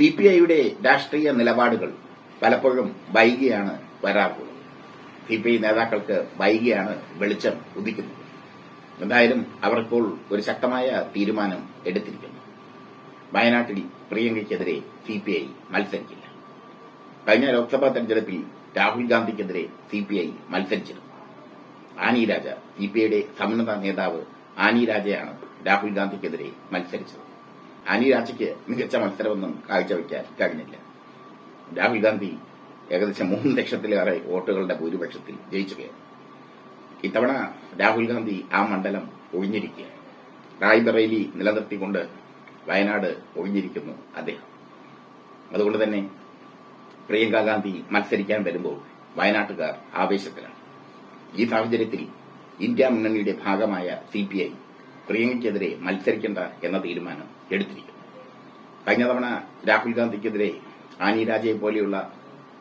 C P ഐയുടെ രാഷ്ട്രീയ നിലപാടുകൾ പലപ്പോഴും വൈകിയാണ് വരാറുള്ളത്. സി പി ഐ നേതാക്കൾക്ക് വൈകിയാണ് വെളിച്ചം ഉദിക്കുന്നത്. എന്തായാലും അവർപ്പോൾ ഒരു ശക്തമായ തീരുമാനം എടുത്തിരിക്കുന്നു. വയനാട്ടിൽ പ്രിയങ്കയ്ക്കെതിരെ സി പി ഐ മത്സരിക്കില്ല. കഴിഞ്ഞ ലോക്സഭാ തെരഞ്ഞെടുപ്പിൽ രാഹുൽ ഗാന്ധിക്കെതിരെ സി പി ഐ മത്സരിച്ചിരുന്നു. ആനി രാജ സി പി ഐയുടെ സമുന്നത നേതാവ് ആനി രാജയാണ് രാഹുൽ ഗാന്ധിക്കെതിരെ മത്സരിച്ചത്. ആനി രാജയ്ക്ക് മികച്ച മത്സരമൊന്നും കാഴ്ചവെക്കാൻ കഴിഞ്ഞില്ല. രാഹുൽ ഗാന്ധി ഏകദേശം മൂന്ന് ലക്ഷത്തിലേറെ വോട്ടുകളുടെ ഭൂരിപക്ഷത്തിൽ ജയിച്ചുകയാണ്. ഇത്തവണ രാഹുൽ ഗാന്ധി ആ മണ്ഡലം ഒഴിഞ്ഞിരിക്കുക റായ്ബറേലി നിലനിർത്തിക്കൊണ്ട് വയനാട് ഒഴിഞ്ഞിരിക്കുന്നു അദ്ദേഹം. അതുകൊണ്ട് തന്നെ പ്രിയങ്ക ഗാന്ധി മത്സരിക്കാൻ വരുമ്പോൾ വയനാട്ടുകാർ ആവേശത്തിലാണ്. ഈ സാഹചര്യത്തിൽ ഇന്ത്യ മുന്നണിയുടെ ഭാഗമായ സി പ്രിയങ്കയ്ക്കെതിരെ മത്സരിക്കേണ്ട എന്ന തീരുമാനം എടുത്തിരിക്കുന്നു. കഴിഞ്ഞ തവണ രാഹുൽ ഗാന്ധിക്കെതിരെ ആനി രാജയെ പോലെയുള്ള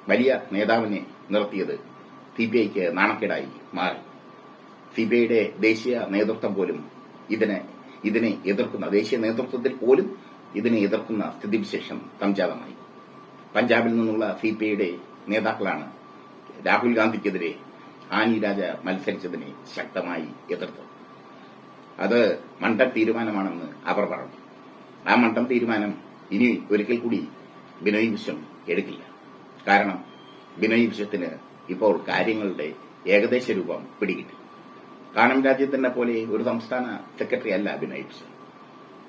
വലിയ നേതാവിനെ നിർത്തിയത് സിബിഐക്ക് നാണക്കേടായി മാറി. സിബിഐയുടെ ദേശീയ നേതൃത്വം പോലും ഇതിനെ ഇതിനെ എതിർക്കുന്ന ദേശീയ നേതൃത്വത്തിൽ പോലും ഇതിനെ എതിർക്കുന്ന സ്ഥിതിവിശേഷം സംജാതമായി. പഞ്ചാബിൽ നിന്നുള്ള സി നേതാക്കളാണ് രാഹുൽ ഗാന്ധിക്കെതിരെ ആനി രാജ മത്സരിച്ചതിനെ ശക്തമായി എതിർത്തത്. അത് മണ്ട തീരുമാനമാണെന്ന് അവർ പറഞ്ഞു. ആ മണ്ഡം തീരുമാനം ഇനി ഒരിക്കൽ കൂടി ബിനോയ് വിശ്വം എടുക്കില്ല. കാരണം ബിനോയ് വിശ്വത്തിന് ഇപ്പോൾ കാര്യങ്ങളുടെ ഏകദേശ രൂപം പിടികിട്ടി. കാനം രാജ്യത്തിന്റെ പോലെ ഒരു സംസ്ഥാന സെക്രട്ടറി അല്ല ബിനോയ് വിശ്വം.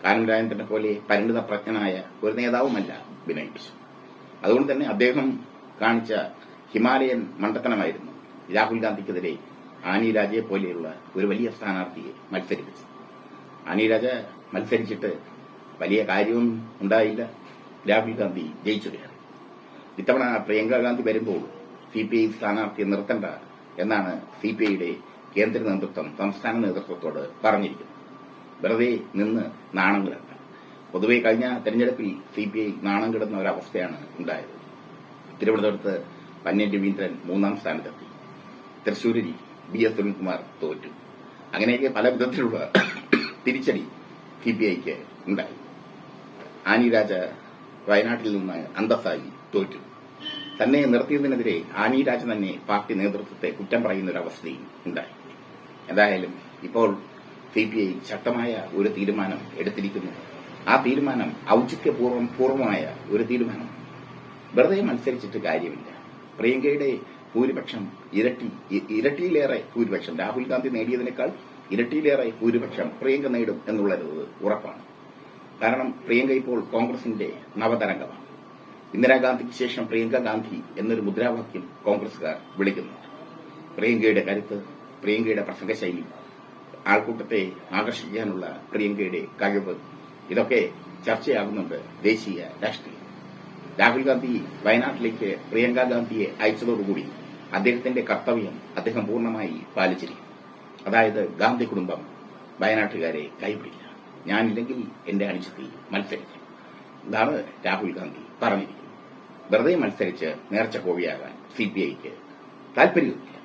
കാനം രാജ്യത്തിന്റെ പോലെ പരിണിത പ്രജ്ഞനായ ഒരു നേതാവുമല്ല ബിനോയ് വിശ്വം. അതുകൊണ്ട് തന്നെ അദ്ദേഹം കാണിച്ച ഹിമാലയൻ മണ്ടത്തനമായിരുന്നു രാഹുൽ ഗാന്ധിക്കെതിരെ ആനി രാജയെ പോലെയുള്ള ഒരു വലിയ സ്ഥാനാർത്ഥിയെ മത്സരിപ്പിച്ചു. ആനി രാജ മത്സരിച്ചിട്ട് വലിയ കാര്യവും ഉണ്ടായില്ല. രാഹുൽ ഗാന്ധി ജയിച്ചു കയറി ഇത്തവണ പ്രിയങ്ക ഗാന്ധി വരുമ്പോൾ സി പി ഐ സ്ഥാനാർത്ഥിയെ നിർത്തണ്ട എന്നാണ് സി പി ഐയുടെ കേന്ദ്ര നേതൃത്വം സംസ്ഥാന നേതൃത്വത്തോട് പറഞ്ഞിരിക്കുന്നത്. വെറുതെ നിന്ന് നാണം കിടക്കുക പൊതുവെ കഴിഞ്ഞ തെരഞ്ഞെടുപ്പിൽ സി പി ഐ നാണം കിടന്ന ഒരവസ്ഥയാണ് ഉണ്ടായത്. തിരുവനന്തപുരത്ത് പന്ന്യൻ രവീന്ദ്രൻ മൂന്നാം സ്ഥാനത്തെത്തി. തൃശൂരിൽ ബി എസ് സുനിൽകുമാർ തോറ്റു. അങ്ങനെയൊക്കെ പല വിധത്തിലുള്ള തിരിച്ചടി സി പി ഐക്ക് ഉണ്ടായി. ആനിരാജ വയനാട്ടിൽ നിന്ന് അന്തസ്സായി തോറ്റു. തന്നെ നിർത്തിയതിനെതിരെ ആനിരാജ തന്നെ പാർട്ടി നേതൃത്വത്തെ കുറ്റം പറയുന്ന ഒരു അവസ്ഥയും ഉണ്ടായി. എന്തായാലും ഇപ്പോൾ സി പി ഐ ശക്തമായ ഒരു തീരുമാനം എടുത്തിരിക്കുന്നു. ആ തീരുമാനം ഔചിത്യപൂർവം പൂർവമായ ഒരു തീരുമാനമാണ് വെറുതെ മത്സരിച്ചിട്ട് കാര്യമില്ല. പ്രിയങ്കയുടെ ഭൂരിപക്ഷം ഇരട്ടി ഇരട്ടിയിലേറെ ഭൂരിപക്ഷം രാഹുൽ ഗാന്ധി നേടിയതിനേക്കാൾ ഇരട്ടിയിലേറെ ഭൂരിപക്ഷം പ്രിയങ്ക നേടും എന്നുള്ളത് ഉറപ്പാണ്. കാരണം പ്രിയങ്ക ഇപ്പോൾ കോൺഗ്രസിന്റെ നവതരംഗമാണ്. ഇന്ദിരാഗാന്ധിക്ക് ശേഷം പ്രിയങ്ക ഗാന്ധി എന്നൊരു മുദ്രാവാക്യം കോൺഗ്രസുകാർ വിളിക്കുന്നു. പ്രിയങ്കയുടെ കരുത്ത് പ്രിയങ്കയുടെ പ്രസംഗശൈലി ആൾക്കൂട്ടത്തെ ആകർഷിക്കാനുള്ള പ്രിയങ്കയുടെ കഴിവ് ഇതൊക്കെ ചർച്ചയാകുന്നുണ്ട് ദേശീയ രാഷ്ട്രീയം. രാഹുൽ ഗാന്ധി വയനാട്ടിലേക്ക് പ്രിയങ്ക ഗാന്ധിയെ അയച്ചതോടുകൂടി അദ്ദേഹത്തിന്റെ കർത്തവ്യം അദ്ദേഹം പൂർണമായി പാലിച്ചിരിക്കും അതായത് ഗാന്ധി കുടുംബം വയനാട്ടുകാരെ കൈപിടിക്കുക. ഞാനില്ലെങ്കിൽ എന്റെ അണിച്ചത്തിൽ മത്സരിക്കും. ഇതാണ് രാഹുൽ ഗാന്ധി പറഞ്ഞിരിക്കുന്നത്. വെറുതെ മത്സരിച്ച് നേർച്ച കോവിയാകാൻ സി പി ഐക്ക് താൽപര്യമില്ല